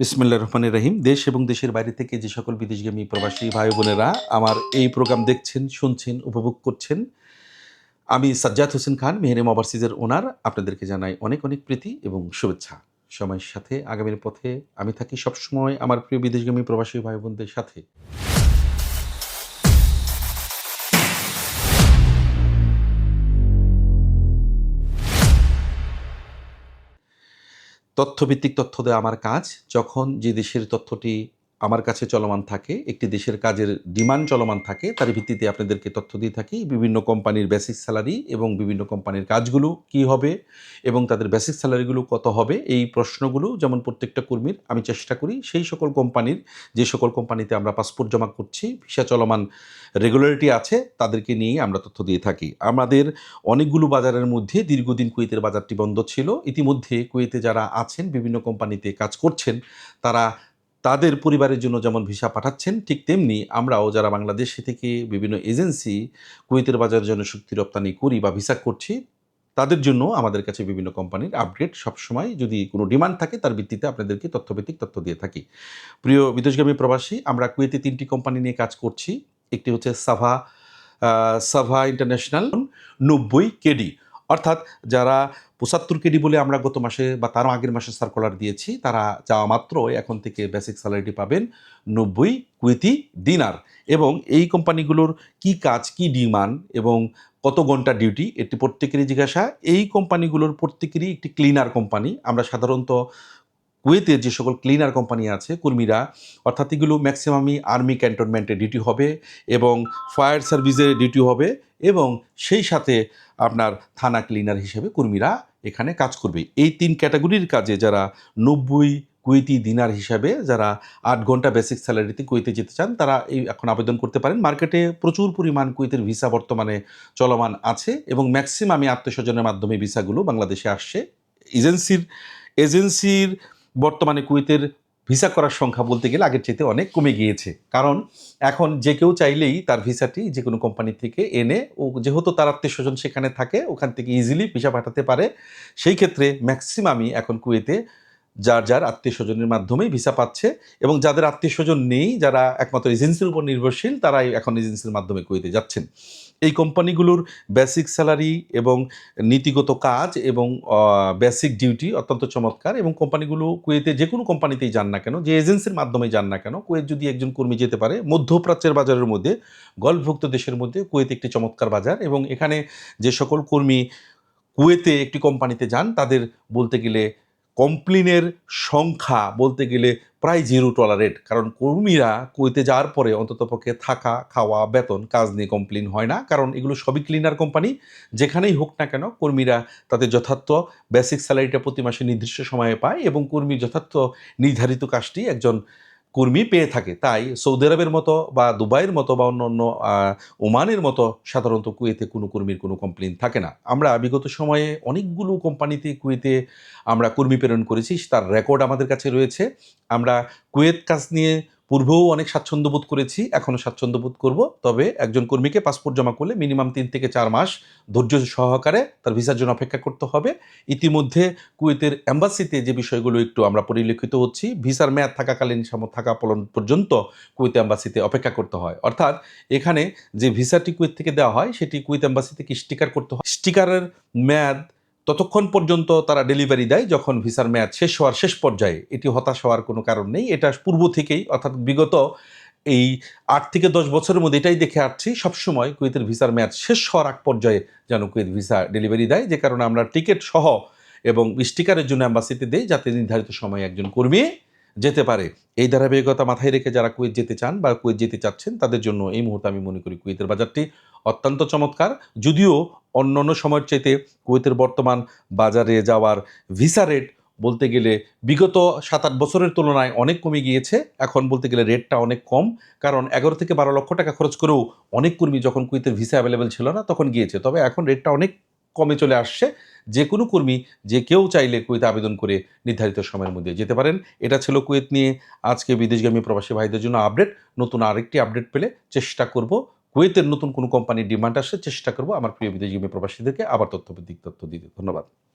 বিসমুল্লাহ রহমানের রহিম। দেশ এবং দেশের বাইরে থেকে যে সকল বিদেশগামী প্রবাসী ভাই বোনেরা আমার এই প্রোগ্রাম দেখছেন, শুনছেন, উপভোগ করছেন, আমি সাজ্জাদ হোসেন খান, মেহরিম ওভারসিজের ওনার। আপনাদেরকে জানাই অনেক অনেক প্রীতি এবং শুভেচ্ছা। সময়ের সাথে আগামীর পথে আমি থাকি সবসময় আমার প্রিয় বিদেশগামী প্রবাসী ভাই বোনদের সাথে। তথ্যভিত্তিক তথ্য দেওয়া আমার কাজ যখন যে দেশের তথ্যটি আমার কাছে চলমান থাকে, একটি দেশের কাজের ডিমান্ড চলমান থাকে, তার ভিত্তিতে আপনাদেরকে তথ্য দিয়ে থাকি বিভিন্ন কোম্পানির বেসিক স্যালারি এবং বিভিন্ন কোম্পানির কাজগুলো কি হবে এবং তাদের বেসিক স্যালারিগুলো কত হবে, এই প্রশ্নগুলো যেমন প্রত্যেকটা কর্মীর আমি চেষ্টা করি, সেই সকল কোম্পানির যে সকল কোম্পানিতে আমরা পাসপোর্ট জমা করছি, ভিসা চলমান রেগুলারিটি আছে, তাদেরকে নিয়ে আমরা তথ্য দিয়ে থাকি। আমাদের অনেকগুলো বাজারের মধ্যে দীর্ঘদিন কুয়েতের বাজারটি বন্ধ ছিল, ইতিমধ্যে কুয়েতে যারা আছেন, বিভিন্ন কোম্পানিতে কাজ করছেন, তারা তাদের পরিবারের জন্য যেমন ভিসা পাঠাচ্ছেন, ঠিক তেমনি আমরাও যারা বাংলাদেশে থেকে বিভিন্ন এজেন্সি কুয়েতের বাজারের জন্য শক্তি রপ্তানি করি বা ভিসা করছি, তাদের জন্য আমাদের কাছে বিভিন্ন কোম্পানির আপডেট সবসময় যদি কোনো ডিমান্ড থাকে তার ভিত্তিতে আপনাদেরকে তথ্যভিত্তিক তথ্য দিয়ে থাকি। প্রিয় বিদেশগামী প্রবাসী, আমরা কুয়েতে তিনটি কোম্পানি নিয়ে কাজ করছি, একটি হচ্ছে সাভা সাভা ইন্টারন্যাশনাল, নব্বই কেডি। অর্থাৎ যারা পঁচাত্তর কেডি বলে আমরা গত মাসে বা তারও আগের মাসে সার্কুলার দিয়েছি। তারা যাওয়া মাত্র এখন থেকে বেসিক স্যালারিটি পাবেন নব্বই কুয়েতি দিনার। এবং এই কোম্পানিগুলোর কি কাজ, কি ডিমান্ড এবং কত ঘণ্টা ডিউটি এটি প্রত্যেকেরই জিজ্ঞাসা। এই কোম্পানিগুলোর প্রত্যেকেরই একটি ক্লিনার কোম্পানি। আমরা সাধারণত কুয়েতের যে সকল ক্লিনার কোম্পানি আছে, কর্মীরা, অর্থাৎ এগুলো ম্যাক্সিমামই আর্মি ক্যান্টনমেন্টে ডিউটি হবে এবং ফায়ার সার্ভিসে ডিউটি হবে এবং সেই সাথে আপনার থানা ক্লিনার হিসেবে কর্মীরা এখানে কাজ করবে। এই তিন ক্যাটাগরির কাজে যারা নব্বই কুয়েতি দিনার হিসাবে যারা আট ঘণ্টা বেসিক স্যালারিতে কুয়েতে যেতে চান, তারা এই এখন আবেদন করতে পারেন। মার্কেটে প্রচুর পরিমাণ কুয়েতের ভিসা বর্তমানে চলমান আছে এবং ম্যাক্সিমামই আত্মীয়স্বজনের মাধ্যমে ভিসাগুলো বাংলাদেশে আসছে। এজেন্সির এজেন্সির বর্তমানে কুয়েতের ভিসা করার সংখ্যা বলতে গেলে আগের চাইতে অনেক কমে গিয়েছে। কারণ এখন যে কেউ চাইলেই তার ভিসাটি যে কোনো কোম্পানি থেকে এনে ও যেহেতু তার আত্মীয় স্বজন সেখানে থাকে, ওখান থেকে ইজিলি ভিসা পাঠাতে পারে। সেই ক্ষেত্রে ম্যাক্সিমামই এখন কুয়েতে যার যার আত্মীয় স্বজনের মাধ্যমেই ভিসা পাচ্ছে এবং যাদের আত্মীয় স্বজন নেই, যারা একমাত্র এজেন্সির উপর নির্ভরশীল, তারাই এখন এজেন্সির মাধ্যমে কুয়েতে যাচ্ছেন। এই কোম্পানিগুলোর বেসিক স্যালারি এবং নীতিগত কাজ এবং বেসিক ডিউটি অত্যন্ত চমৎকার এবং কোম্পানিগুলো কুয়েতে যে কোনো কোম্পানিতেই যান না কেন, যে এজেন্সির মাধ্যমে যান না কেন, কুয়েত যদি একজন কর্মী যেতে পারে, মধ্যপ্রাচ্যের বাজারের মধ্যে, গল্ফভুক্ত দেশের মধ্যে কুয়েত একটি চমৎকার বাজার এবং এখানে যে সকল কর্মী কুয়েতে একটি কোম্পানিতে যান, তাদের বলতে গেলে কমপ্লেনের সংখ্যা বলতে গেলে প্রায় জিরো টলারেট কারণ কর্মীরা কুয়েতে যাওয়ার পরে অন্ততপক্ষে থাকা, খাওয়া, বেতন, কাজ নিয়ে কমপ্লেন হয় না। কারণ এগুলো সবই ক্লিনার কোম্পানি যেখানেই হোক না কেন কর্মীরা তাদের যথার্থ বেসিক স্যালারিটা প্রতি মাসে নির্দিষ্ট সময়ে পায় এবং কর্মী যথার্থ নির্ধারিত কাজটি একজন কর্মী পেয়ে থাকে। তাই সৌদি আরবের মতো বা দুবাইয়ের মতো বা অন্য অন্য ওমানের মতো সাধারণত কুয়েতে কোনো কর্মীর কোনো কমপ্লেন থাকে না। আমরা বিগত সময়ে অনেকগুলো কোম্পানিতে কুয়েতে আমরা কর্মী প্রেরণ করেছি, তার রেকর্ড আমাদের কাছে রয়েছে। আমরা কুয়েত কাজ নিয়ে পূর্বেও অনেক স্বাচ্ছন্দ্য বোধ করেছি এখনও স্বাচ্ছন্দ্য বোধ করব। তবে একজন কর্মীকে পাসপোর্ট জমা করলে মিনিমাম তিন থেকে চার মাস ধৈর্য সহকারে তার ভিসার জন্য অপেক্ষা করতে হবে। ইতিমধ্যে কুয়েতের অ্যাম্বাসিতে যে বিষয়গুলো একটু আমরা পরিলক্ষিত হচ্ছি ভিসার মেয়াদ থাকাকালীন থাকা পলন- পর্যন্ত কুয়েত অ্যাম্বাসিতে অপেক্ষা করতে হয়। অর্থাৎ এখানে যে ভিসাটি কুয়েত থেকে দেওয়া হয়, সেটি কুয়েত অ্যাম্বাসি থেকে স্টিকার করতে হয়? স্টিকারের মেয়াদ ততক্ষণ পর্যন্ত তারা ডেলিভারি দেয় যখন ভিসার মেয়াদ শেষ হওয়ার শেষ পর্যায়ে। এটি হতাশ হওয়ার কোনো কারণ নেই। এটা পূর্ব থেকেই, অর্থাৎ বিগত এই আট থেকে দশ বছরের মধ্যে এটাই দেখে আসছি, সবসময় কুয়েতের ভিসার মেয়াদ শেষ হওয়ার আগ পর্যায়ে যেন কুয়েত ভিসা ডেলিভারি দেয়। যে কারণে আমরা টিকিট সহ এবং স্টিকারের জন্য অ্যাম্বাসিতে দেই, যাতে নির্ধারিত সময়ে একজন কর্মী যেতে পারে। এই ধারাবাহিকতা মাথায় রেখে যারা কুয়েত যেতে চান বা কুয়েত যেতে চাচ্ছেন, তাদের জন্য এই মুহূর্তে আমি মনে করি কুয়েতের বাজারটি অত্যন্ত চমৎকার। যদিও অন্য অন্য সময়ের চাইতে কুয়েতের বর্তমান বাজারে যাওয়ার ভিসা রেট বলতে গেলে বিগত সাত আট বছরের তুলনায় অনেক কমে গিয়েছে। এখন বলতে গেলে রেটটা অনেক কম। কারণ এগারো থেকে বারো লক্ষ টাকা খরচ করেও অনেক কর্মী যখন কুয়েতের ভিসা অ্যাভেলেবেল ছিল না, তখন গিয়েছে। তবে এখন রেটটা অনেক কমে চলে আসছে। যে কোনো কর্মী, যে কেউ চাইলে কুয়েতে আবেদন করে নির্ধারিত সময়ের মধ্যে যেতে পারেন। এটা ছিল কুয়েত নিয়ে আজকে বিদেশগামী প্রবাসী ভাইদের জন্য আপডেট। নতুন আরেকটি আপডেট পেলে চেষ্টা করব। কুয়েতের নতুন কোনো কোম্পানির ডিমান্ড আসে চেষ্টা করব। আমার প্রিয় বিদেশগামী প্রবাসীদেরকে আবার তথ্য দিক তথ্য দিতে। ধন্যবাদ।